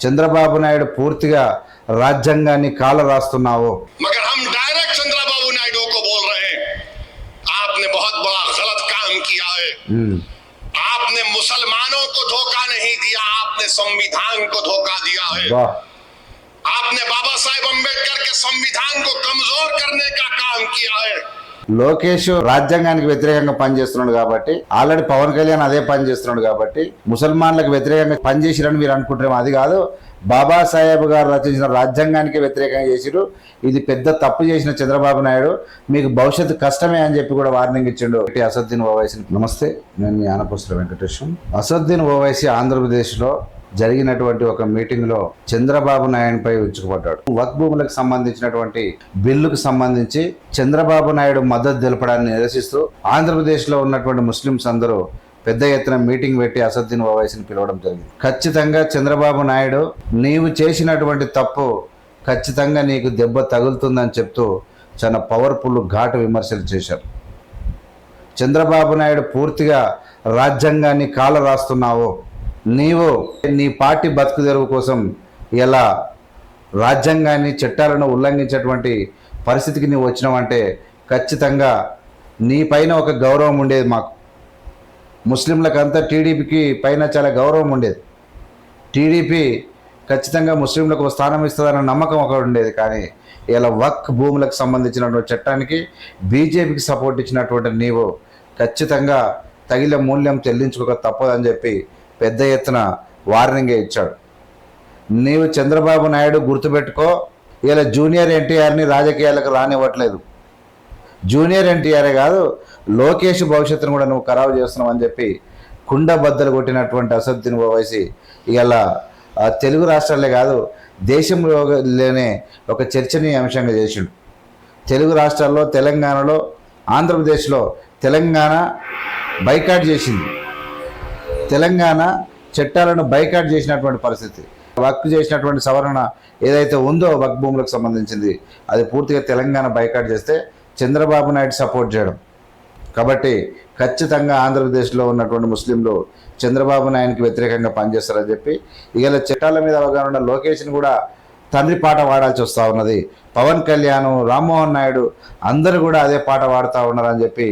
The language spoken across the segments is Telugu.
చంద్రబాబు నాయుడు పూర్తిగా రాజ్యాంగాన్ని కాల రాస్తున్నావు मगर हम डायरेक्ट चंद्रबाबू नायडू को बोल रहे हैं आपने बहुत बड़ा गलत काम किया है ఉమ్, आपने मुसलमानों को धोखा नहीं दिया आपने संविधान को धोखा दिया है బా आपने बाबा साहेब अम्बेडकर के संविधान को कमजोर करने का काम किया है లోకేష్ రాజ్యాంగానికి వ్యతిరేకంగా పనిచేస్తున్నాడు కాబట్టి ఆల్రెడీ పవన్ కళ్యాణ్ అదే పని చేస్తున్నాడు కాబట్టి ముసల్మాన్లకు వ్యతిరేకంగా పనిచేసిరని మీరు అనుకుంటారేమో అది కాదు బాబాసాహెబ్ గారు రచించిన రాజ్యాంగానికి వ్యతిరేకంగా చేసిరు. ఇది పెద్ద తప్పు చేసిన చంద్రబాబు నాయుడు. మీకు భవిష్యత్తు కష్టమే అని చెప్పి కూడా వార్నింగ్ ఇచ్చిండు అసద్దీన్ ఓవైసీ. నమస్తే నేను మీ వెంకటేశ్వరం అసద్దీన్ ఓవైసీ ఆంధ్రప్రదేశ్లో జరిగినటువంటి ఒక మీటింగ్లో చంద్రబాబు నాయుడుపై ఉచ్చుకుపడ్డాడు వక్ భూములకు సంబంధించినటువంటి బిల్లుకు సంబంధించి చంద్రబాబు నాయుడు మద్దతు తెలపడాన్ని నిరసిస్తూ ఆంధ్రప్రదేశ్లో ఉన్నటువంటి ముస్లింస్ అందరూ పెద్ద ఎత్తున మీటింగ్ పెట్టి అసద్దీన్ ఓవైసీని పిలవడం జరిగింది. ఖచ్చితంగా చంద్రబాబు నాయుడు నీవు చేసినటువంటి తప్పు ఖచ్చితంగా నీకు దెబ్బ తగులుతుందని చెప్తూ చాలా పవర్ఫుల్ ఘాటు విమర్శలు చేశారు. చంద్రబాబు నాయుడు పూర్తిగా రాజ్యాంగాన్ని కాల రాస్తున్నావు నీవు నీ పార్టీ బతుకు తెరువు కోసం ఇలా రాజ్యాంగాన్ని చట్టాలను ఉల్లంఘించేటువంటి పరిస్థితికి నీవు వచ్చినావంటే ఖచ్చితంగా నీ పైన ఒక గౌరవం ఉండేది మాకు. ముస్లింలకంతా టీడీపీకి పైన చాలా గౌరవం ఉండేది. టీడీపీ ఖచ్చితంగా ముస్లింలకు ఒక స్థానం ఇస్తుందన్న నమ్మకం ఒకటి ఉండేది. కానీ ఇలా వక్ భూములకు సంబంధించినటువంటి చట్టానికి బీజేపీకి సపోర్ట్ ఇచ్చినటువంటి నీవు ఖచ్చితంగా తగిన మూల్యం చెల్లించుకోక తప్పదని చెప్పి పెద్ద ఎత్తున వార్నింగే ఇచ్చాడు. నీవు చంద్రబాబు నాయుడు గుర్తుపెట్టుకో ఇలా జూనియర్ ఎన్టీఆర్ని రాజకీయాలకు రానివ్వట్లేదు. జూనియర్ ఎన్టీఆరే కాదు లోకేష్ భవిష్యత్తును కూడా నువ్వు ఖరాబు చేస్తున్నావు అని చెప్పి కుండ బద్దలు కొట్టినటువంటి అసదుద్దీన్ ఓవైసీ ఇలా తెలుగు రాష్ట్రాలే కాదు దేశంలోనే ఒక చర్చనీయాంశంగా చేసిండు. తెలుగు రాష్ట్రాల్లో తెలంగాణలో ఆంధ్రప్రదేశ్లో తెలంగాణ బైకాట్ చేసింది. తెలంగాణ చట్టాలను బైకాట్ చేసినటువంటి పరిస్థితి. వక్ చేసినటువంటి సవరణ ఏదైతే ఉందో వక్ భూములకు సంబంధించింది అది పూర్తిగా తెలంగాణ బైకాట్ చేస్తే చంద్రబాబు నాయుడు సపోర్ట్ చేయడం. కాబట్టి ఖచ్చితంగా ఆంధ్రప్రదేశ్లో ఉన్నటువంటి ముస్లింలు చంద్రబాబు నాయుడికి వ్యతిరేకంగా పనిచేస్తారని చెప్పి ఇవాళ చట్టాల మీద అవగాహన ఉన్న లోకేష్ని కూడా తండ్రి పాట వాడాల్సి వస్తూ ఉన్నది. పవన్ కళ్యాణ్ రామ్మోహన్ నాయుడు అందరూ కూడా అదే పాట వాడుతూ ఉన్నారని చెప్పి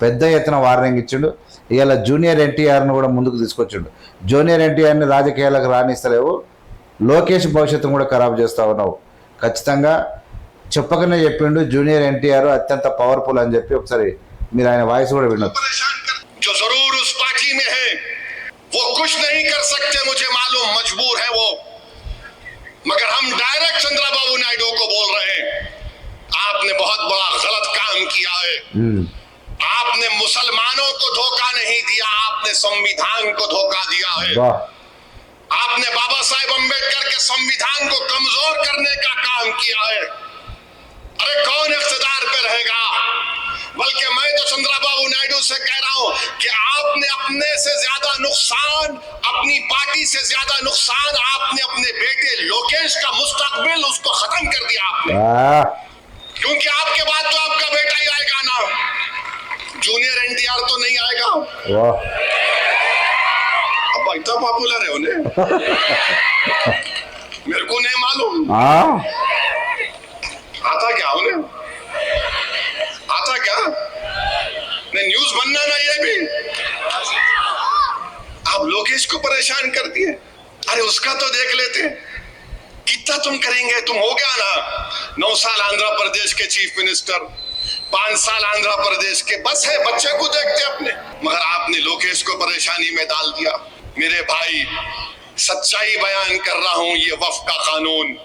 పెద్ద ఎత్తున వార్నింగ్ ఇచ్చిండు ఇవాళ జూనియర్ ఎన్టీఆర్ను కూడా ముందుకు తీసుకొచ్చిండు జూనియర్ ఎన్టీఆర్ని రాజకీయాలకు రాణిస్తలేవు లోకేష్ భవిష్యత్తును కూడా ఖరాబ్ చేస్తూ ఉన్నావు ఖచ్చితంగా చెప్పకనే చెప్పిండు జూనియర్ ఎన్టీఆర్ అత్యంత పవర్ఫుల్ అని చెప్పి ఒకసారి మీరు ఆయన వాయిస్ కూడా వినొచ్చు परेशान कर जो जरूर उस पार्टी में है वो कुछ नहीं कर सकते मुझे मालूम मजबूर है वो मगर हम डायरेक्ट चंद्रबाबू नायडू को बोल रहे हैं आपने बहुत बड़ा गलत काम किया है संविधान को धोखा दिया है। आपने बाबा साहेब अंबेडकर के संविधान को कमज़ोर करने का काम किया है। अरे कौन इकतदार पे रहेगा? बल्कि मैं तो चंद्रा बाबू नायडू से कह रहा हूँ कि आपने अपने से ज़्यादा नुकसान अपनी पार्टी से ज़्यादा नुकसान आपने अपने बेटे लोकेश का मुस्तकबिल उसको खत्म कर दिया आपने। क्योंकि आपके बाद तो आपका बेटा ही आएगा ना। जूनियर एनटीआर तो नहीं आएगा। इतना पॉपुलर है उन्हें। मेरे को नहीं मालूम। आता क्या उन्हें? आता क्या? नहीं न्यूज़ बनना ना ये भी आप लोकेश को परेशान कर दिए। अरे उसका तो देख लेते। कितना तुम करेंगे? तुम हो गया ना? नौ साल आंध्र प्रदेश के चीफ मिनिस्टर पाँच साल आंध्र प्रदेश के। बस है बच्चे को देखते अपने। मगर आपने लोकेश को परेशानी में डाल दिया। मेरे भाई सच्चाई बयान कर रहा हूं ये वफ का कानून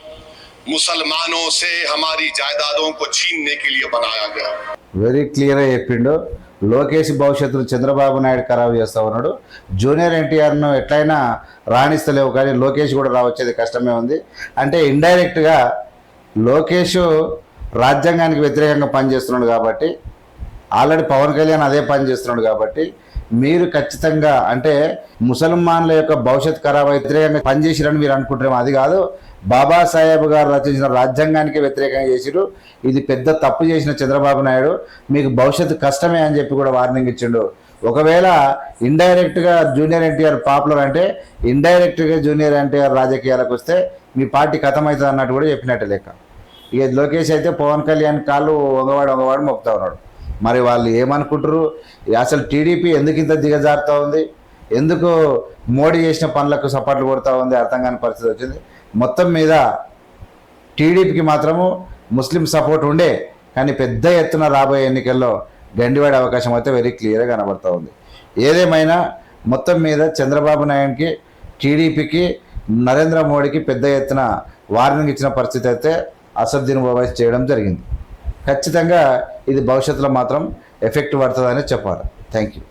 मुसलमानों से हमारी जायदादों को छीनने के लिए बनाया गया వెరీ క్లియర్గా చెప్పిండు లోకేష్ భవిష్యత్తును చంద్రబాబు నాయుడు ఖరాబు చేస్తా ఉన్నాడు జూనియర్ ఎన్టీఆర్ను ఎట్లయినా రాణిస్తలేవు కానీ లోకేష్ కూడా రావచ్చేది కష్టమే ఉంది అంటే ఇండైరెక్ట్గా లోకేష్ రాజ్యాంగానికి వ్యతిరేకంగా పనిచేస్తున్నాడు కాబట్టి ఆల్రెడీ పవన్ కళ్యాణ్ అదే పని చేస్తున్నాడు కాబట్టి మీరు ఖచ్చితంగా అంటే ముసల్మాన్ల యొక్క భవిష్యత్ ఖరాబ్ వ్యతిరేకంగా పనిచేసిరని మీరు అనుకుంటున్నాం అది కాదు బాబాసాహెబ్ గారు రచించిన రాజ్యాంగానికి వ్యతిరేకంగా చేసిరు. ఇది పెద్ద తప్పు చేసిన చంద్రబాబు నాయుడు. మీకు భవిష్యత్తు కష్టమే అని చెప్పి కూడా వార్నింగ్ ఇచ్చిండు. ఒకవేళ ఇండైరెక్ట్గా జూనియర్ ఎన్టీఆర్ పాపులర్ అంటే ఇండైరెక్ట్గా జూనియర్ ఎన్టీఆర్ రాజకీయాలకు వస్తే మీ పార్టీ కథమవుతుంది అన్నట్టు కూడా చెప్పినట్టు లెక్క. ఇక లోకేష్ అయితే పవన్ కళ్యాణ్ కాళ్ళు వంగవాడు వంగవాడు మొక్కుతా ఉన్నాడు. మరి వాళ్ళు ఏమనుకుంటారు అసలు టీడీపీ ఎందుకు ఇంత దిగజారుతూ ఉంది? ఎందుకు మోడీ చేసిన పనులకు సపోర్ట్లు కొడుతూ ఉంది? అర్థం కాని పరిస్థితి వచ్చింది. మొత్తం మీద టీడీపీకి మాత్రము ముస్లిం సపోర్ట్ ఉండే కానీ పెద్ద ఎత్తున రాబోయే ఎన్నికల్లో గండివాడే అవకాశం అయితే వెరీ క్లియర్గా కనబడుతూ ఉంది. ఏదేమైనా మొత్తం మీద చంద్రబాబు నాయుడుకి టీడీపీకి నరేంద్ర మోడీకి పెద్ద ఎత్తున వార్నింగ్ ఇచ్చిన పరిస్థితి అయితే అసద్దీన్ ఓవైస్ చేయడం జరిగింది. ఖచ్చితంగా ఇది భవిష్యత్తులో మాత్రం ఎఫెక్ట్ పడుతుందని చెప్పాలి. Thank you